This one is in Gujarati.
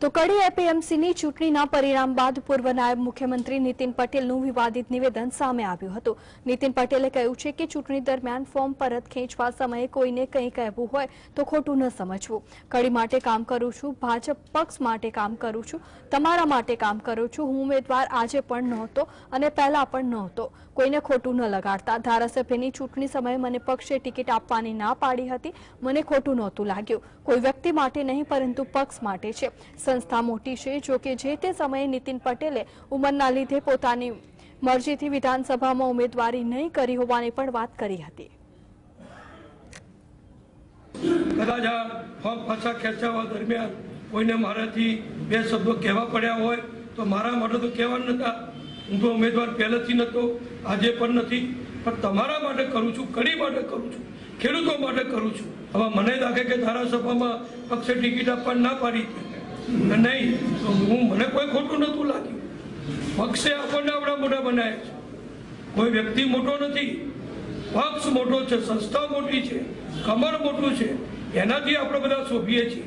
તો કડી એપીએમસીની ચૂંટણીના પરિણામ બાદ પૂર્વ નાયબ મુખ્યમંત્રી નીતિન પટેલનું વિવાદિત નિવેદન સામે આવ્યું હતું. નીતિન પટેલે કહ્યું છે કે ચૂંટણી દરમિયાન ફોર્મ પરત ખેંચવા સમયે કોઈને કંઈ કહેવું હોય તો ખોટું ન સમજવું. કડી માટે કામ કરું છું, ભાજપ પક્ષ માટે કામ કરું છું, તમારા માટે કામ કરું છું. હું ઉમેદવાર આજે પણ નહોતો અને પહેલા પણ નહોતો. કોઈને ખોટું ન લગાડતા. ધારાસભ્યની ચૂંટણી સમયે મને પક્ષે ટિકિટ આપવાની ના પાડી હતી. મને ખોટું નહોતું લાગ્યું. કોઈ વ્યક્તિ માટે નહીં, પરંતુ પક્ષ માટે છે. સંસ્થા મોટી છે જોકે જે તે સમયે નીતિન પટેલે ઉંમરના લીધે પોતાની મરજીથી વિધાનસભામાં ઉમેદવારી નહીં કરી હોવાની પણ વાત કરી હતી. કદાચ આ ફોર્મ પાછા ખેંચાવા દરમિયાન કોઈને મારાથી બે શબ્દો કહેવા પડ્યા હોય, તો મારા માટે તો કહેવા નતા. હું તો ઉમેદવાર પહેલેથી નહોતો આજે પણ નથી. પણ તમારા માટે કરું છું, કડી માટે કરું છું, ખેડૂતો માટે કરું છું. હવે મને લાગે કે ધારાસભામાં પક્ષે ટિકિટ આપવા ના પાડી. ને નહીં, તો હું, મને કોઈ ખોટું નહોતું લાગ્યું. પક્ષે આપણને આપણા મોટા બનાવ્યા છે. કોઈ વ્યક્તિ મોટો નથી. પક્ષ મોટો છે, સંસ્થા મોટી છે, કમર મોટું છે. એનાથી આપણે બધા શોભીએ છીએ.